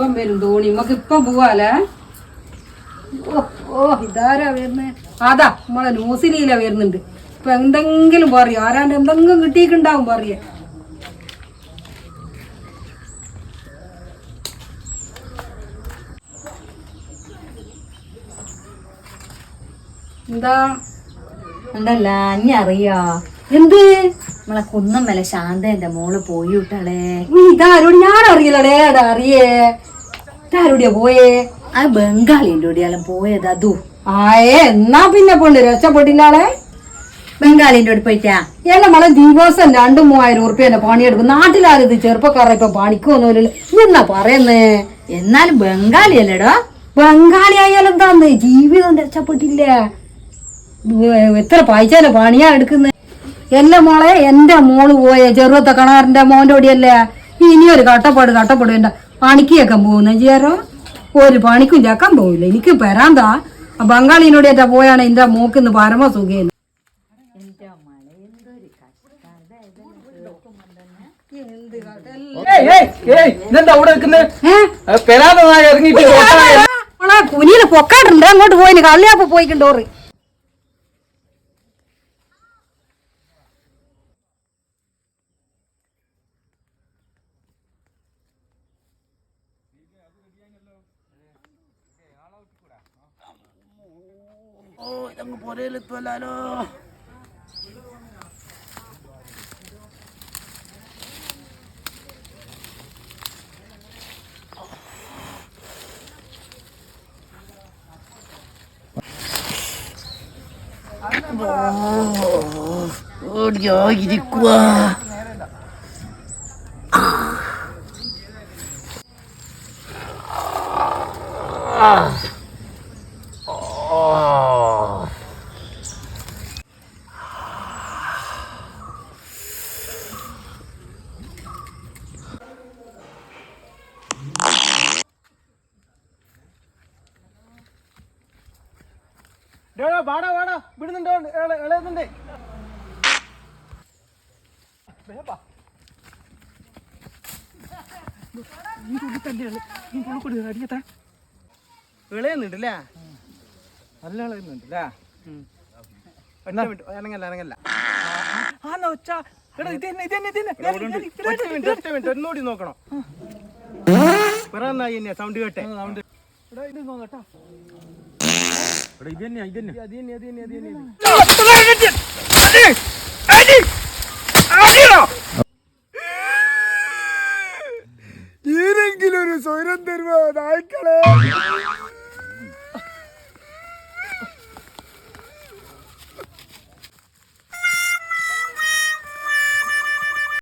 ഇപ്പം വരും തോണി നമുക്ക് ഇപ്പം പോവാലേ ഓ ഇതാരാ വരുന്നത് അതാ നമ്മളെ ന്യൂസിലീല വരുന്നുണ്ട്. ഇപ്പൊ എന്തെങ്കിലും പറയും. ആരാണ്ട് എന്തെങ്കിലും കിട്ടിയിട്ടുണ്ടാവും പറയ. എന്താ? ഉണ്ടല്ല അഞ്ഞ അറിയോ. എന്ത്? നമ്മളെ കുന്നമ്മല ശാന്തന്റെ മോൾ പോയി വിട്ടാളേ ഇതാരോട്? ഞാൻ അറിയില്ലടേ അത് അറിയേ. ഇതാരോടിയാ പോയേ? ആ ബംഗാളിന്റെ കൂടിയാലും പോയത് അതു ആയേ എന്നാ പിന്നെ പോണ്ട് രക്ഷപ്പെട്ടില്ലാളെ? ബംഗാളിന്റെ കൂടെ പോയിട്ടാ? എന്നെ മളെ ദിവസം രണ്ടും മൂവായിരം ഉറുപ്പ്യന്റെ പണിയെടുക്കും. നാട്ടിലാരത് ചെറുപ്പക്കാരെ ഇപ്പൊ പണിക്ക് നീ എന്നാ പറയുന്നേ? എന്നാലും ബംഗാളി അല്ലേടോ ബംഗാളി ആയാലും എന്താന്ന് ജീവിതം രക്ഷപ്പെട്ടില്ല. എത്ര പായിച്ചാലും പണിയാ എടുക്കുന്നത് എന്റെ മോളെ എന്റെ മോൾ പോയ. ചെറുപ്പത്തെ കണാറിന്റെ മോന്റെ ഓടിയല്ലേ ഇനിയൊരു കട്ടപ്പാട് കട്ടപ്പാട് എന്റെ പണിക്കൊക്കെ പോകുന്ന ചേരോ ഒരു പണിക്കും ചേക്കാൻ പോവില്ല. എനിക്ക് പെരാന്താ ആ ബംഗാളിനോട് ഏറ്റ പോയാണ് എന്റെ മോക്ക് ഇന്ന് ഇതെന്താ കുനിയിൽ പൊക്കാറുണ്ട് അങ്ങോട്ട് പോയിന് കള്ളിയാപ്പ് മോളെ കുനിയിൽ ഇതങ്ങ് പുരയിലെത്തുമല്ലോ പോയിന് കള്ളിയാപ്പ് വാടാ വാടാ. വിടുന്നുണ്ടോ ഇളയുന്നുണ്ട് ഇളയുന്നുണ്ടല്ലേ? നല്ല ഇളയുന്നുണ്ടല്ലേ? ഇറങ്ങല്ല ഇറങ്ങല്ല. ആന്നാ ഒച്ച. നോക്കണം. പിറന്നായി ഇന്നെ സൗണ്ട് കേട്ടെ. സൗണ്ട് ഇത് നോക്കട്ടോ ഇത് തന്നെ ഇത് തന്നെ. അത് തന്നെ അത് തന്നെ അത് തന്നെ.